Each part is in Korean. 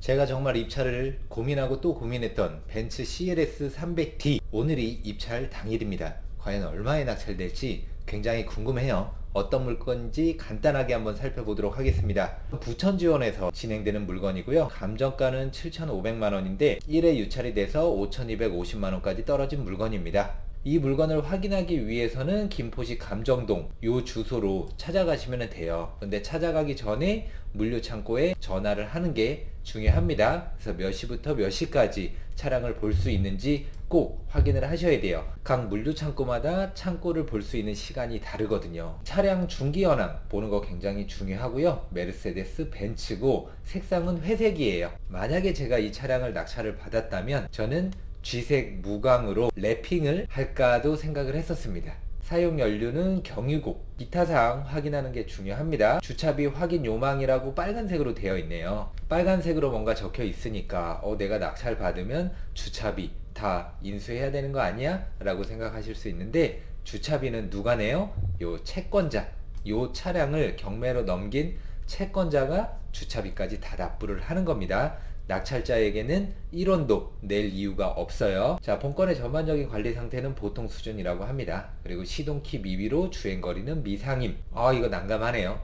제가 정말 입찰을 고민하고 또 고민했던 벤츠 CLS 300D 오늘이 입찰 당일입니다. 과연 얼마에 낙찰될지 굉장히 궁금해요. 어떤 물건인지 간단하게 한번 살펴보도록 하겠습니다. 부천 지원에서 진행되는 물건이고요. 감정가는 7,500만 원인데 1회 유찰이 돼서 5,250만 원까지 떨어진 물건입니다. 이 물건을 확인하기 위해서는 김포시 감정동 요 주소로 찾아가시면 돼요. 근데 찾아가기 전에 물류창고에 전화를 하는 게 중요합니다. 그래서 몇 시부터 몇 시까지 차량을 볼 수 있는지 꼭 확인을 하셔야 돼요. 각 물류 창고마다 창고를 볼 수 있는 시간이 다르거든요. 차량 중기현황 보는 거 굉장히 중요하고요. 메르세데스 벤츠고 색상은 회색이에요. 만약에 제가 이 차량을 낙찰을 받았다면 저는 쥐색 무광으로 랩핑을 할까도 생각을 했었습니다. 사용 연료는 경유고 기타 사항 확인하는 게 중요합니다. 주차비 확인 요망이라고 빨간색으로 되어 있네요. 빨간색으로 뭔가 적혀 있으니까 어 내가 낙찰 받으면 주차비 다 인수해야 되는 거 아니야? 라고 생각하실 수 있는데 주차비는 누가 내요? 요 채권자 요 차량을 경매로 넘긴 채권자가 주차비까지 다 납부를 하는 겁니다. 낙찰자에게는 1원도 낼 이유가 없어요. 자, 본건의 전반적인 관리 상태는 보통 수준이라고 합니다. 그리고 시동키 미비로 주행거리는 미상임. 아, 이거 난감하네요.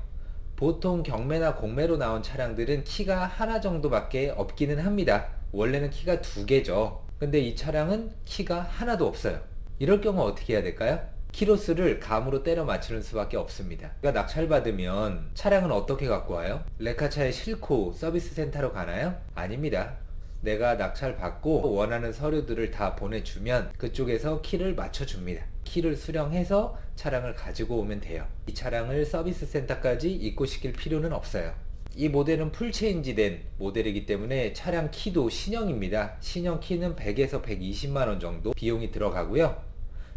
보통 경매나 공매로 나온 차량들은 키가 하나 정도밖에 없기는 합니다. 원래는 키가 두 개죠. 근데 이 차량은 키가 하나도 없어요. 이럴 경우 어떻게 해야 될까요? 키로수를 감으로 때려 맞추는 수밖에 없습니다. 그러니까 낙찰받으면 차량은 어떻게 갖고 와요? 레카차에 싣고 서비스 센터로 가나요? 아닙니다. 내가 낙찰 받고 원하는 서류들을 다 보내주면 그쪽에서 키를 맞춰줍니다. 키를 수령해서 차량을 가지고 오면 돼요. 이 차량을 서비스 센터까지 입고 시킬 필요는 없어요. 이 모델은 풀체인지 된 모델이기 때문에 차량 키도 신형입니다. 신형 키는 100에서 120만원 정도 비용이 들어가고요.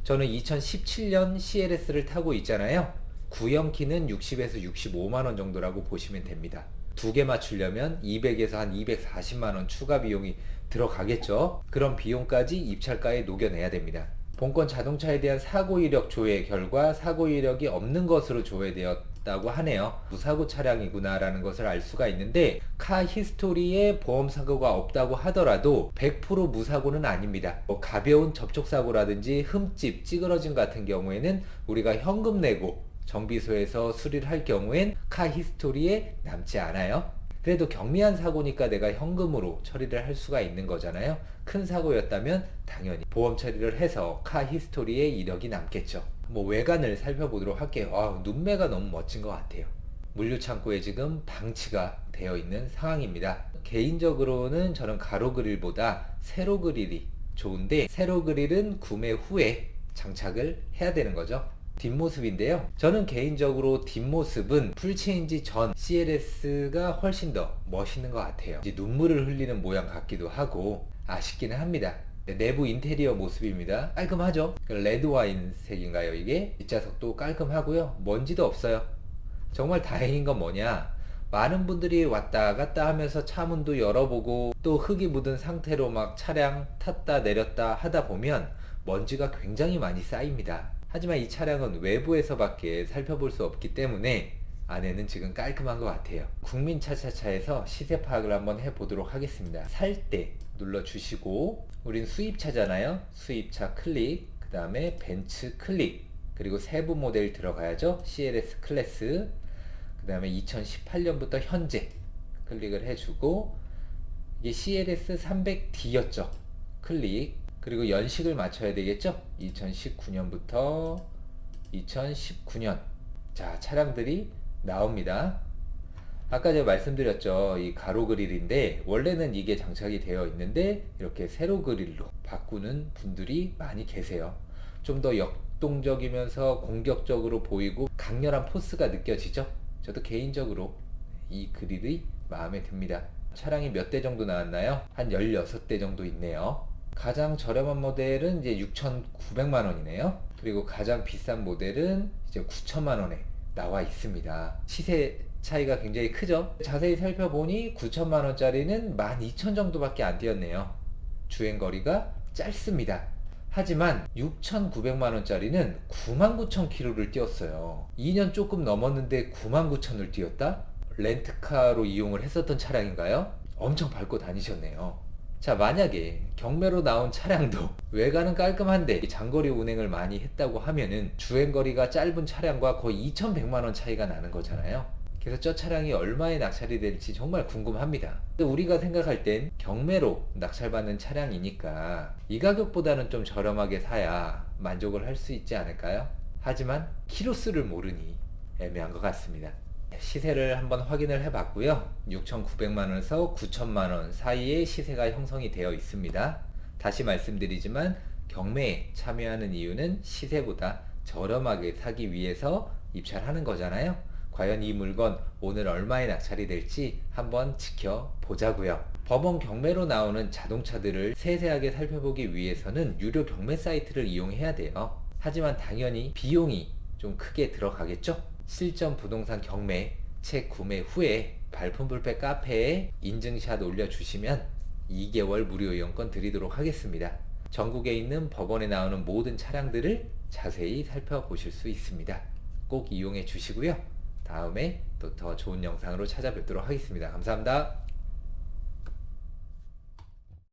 저는 2017년 CLS를 타고 있잖아요. 구형 키는 60에서 65만원 정도라고 보시면 됩니다. 두 개 맞추려면 200에서 한 240만원 추가 비용이 들어가겠죠. 그런 비용까지 입찰가에 녹여내야 됩니다. 본건 자동차에 대한 사고 이력 조회 결과 사고 이력이 없는 것으로 조회되 었다고 하네요. 무사고 차량이구나라는 것을 알 수가 있는데 카 히스토리에 보험 사고가 없다고 하더라도 100% 무사고는 아닙니다. 뭐 가벼운 접촉 사고라든지 흠집, 찌그러짐 같은 경우에는 우리가 현금 내고 정비소에서 수리를 할 경우엔 카 히스토리에 남지 않아요. 그래도 경미한 사고니까 내가 현금으로 처리를 할 수가 있는 거잖아요. 큰 사고였다면 당연히 보험 처리를 해서 카 히스토리에 이력이 남겠죠. 뭐 외관을 살펴보도록 할게요. 아, 눈매가 너무 멋진 것 같아요. 물류창고에 지금 방치가 되어 있는 상황입니다. 개인적으로는 저는 가로 그릴보다 세로 그릴이 좋은데 세로 그릴은 구매 후에 장착을 해야 되는 거죠. 뒷모습인데요. 저는 개인적으로 뒷모습은 풀체인지 전 CLS가 훨씬 더 멋있는 것 같아요. 눈물을 흘리는 모양 같기도 하고 아쉽기는 합니다. 네, 내부 인테리어 모습입니다. 깔끔하죠? 레드 와인 색인가요, 이게? 뒷좌석도 깔끔하고요. 먼지도 없어요. 정말 다행인 건 뭐냐? 많은 분들이 왔다 갔다 하면서 차 문도 열어보고 또 흙이 묻은 상태로 막 차량 탔다 내렸다 하다 보면 먼지가 굉장히 많이 쌓입니다. 하지만 이 차량은 외부에서밖에 살펴볼 수 없기 때문에 안에는 지금 깔끔한 것 같아요. 국민 차차차에서 시세 파악을 한번 해보도록 하겠습니다. 살 때 눌러주시고 우린 수입차잖아요. 수입차 클릭 그 다음에 벤츠 클릭 그리고 세부 모델 들어가야죠. CLS 클래스 그 다음에 2018년부터 현재 클릭을 해주고 이게 CLS 300D였죠. 클릭 그리고 연식을 맞춰야 되겠죠? 2019년부터 2019년. 자, 차량들이 나옵니다. 아까 제가 말씀드렸죠. 이 가로 그릴인데, 원래는 이게 장착이 되어 있는데, 이렇게 세로 그릴로 바꾸는 분들이 많이 계세요. 좀 더 역동적이면서 공격적으로 보이고 강렬한 포스가 느껴지죠? 저도 개인적으로 이 그릴이 마음에 듭니다. 차량이 몇 대 정도 나왔나요? 한 16대 정도 있네요. 가장 저렴한 모델은 이제 6,900만 원이네요. 그리고 가장 비싼 모델은 이제 9천만 원에 나와 있습니다. 시세 차이가 굉장히 크죠? 자세히 살펴보니 9천만 원짜리는 12,000 정도밖에 안 뛰었네요. 주행 거리가 짧습니다. 하지만 6,900만 원짜리는 99,000km를 뛰었어요. 2년 조금 넘었는데 99,000을 뛰었다? 렌트카로 이용을 했었던 차량인가요? 엄청 밟고 다니셨네요. 자, 만약에 경매로 나온 차량도 외관은 깔끔한데 장거리 운행을 많이 했다고 하면은 주행거리가 짧은 차량과 거의 2,100만 원 차이가 나는 거잖아요. 그래서 저 차량이 얼마에 낙찰이 될지 정말 궁금합니다. 우리가 생각할 땐 경매로 낙찰받는 차량이니까 이 가격보다는 좀 저렴하게 사야 만족을 할 수 있지 않을까요? 하지만 키로수를 모르니 애매한 것 같습니다. 시세를 한번 확인을 해 봤고요. 6,900만원에서 9천만원 사이에 시세가 형성이 되어 있습니다. 다시 말씀드리지만 경매에 참여하는 이유는 시세보다 저렴하게 사기 위해서 입찰하는 거잖아요. 과연 이 물건 오늘 얼마에 낙찰이 될지 한번 지켜보자고요. 법원 경매로 나오는 자동차들을 세세하게 살펴보기 위해서는 유료 경매 사이트를 이용해야 돼요. 하지만 당연히 비용이 좀 크게 들어가겠죠? 실전 부동산 경매 책 구매 후에 발품 불패 카페에 인증샷 올려주시면 2개월 무료 이용권 드리도록 하겠습니다. 전국에 있는 법원에 나오는 모든 차량들을 자세히 살펴보실 수 있습니다. 꼭 이용해 주시고요. 다음에 또 더 좋은 영상으로 찾아뵙도록 하겠습니다. 감사합니다.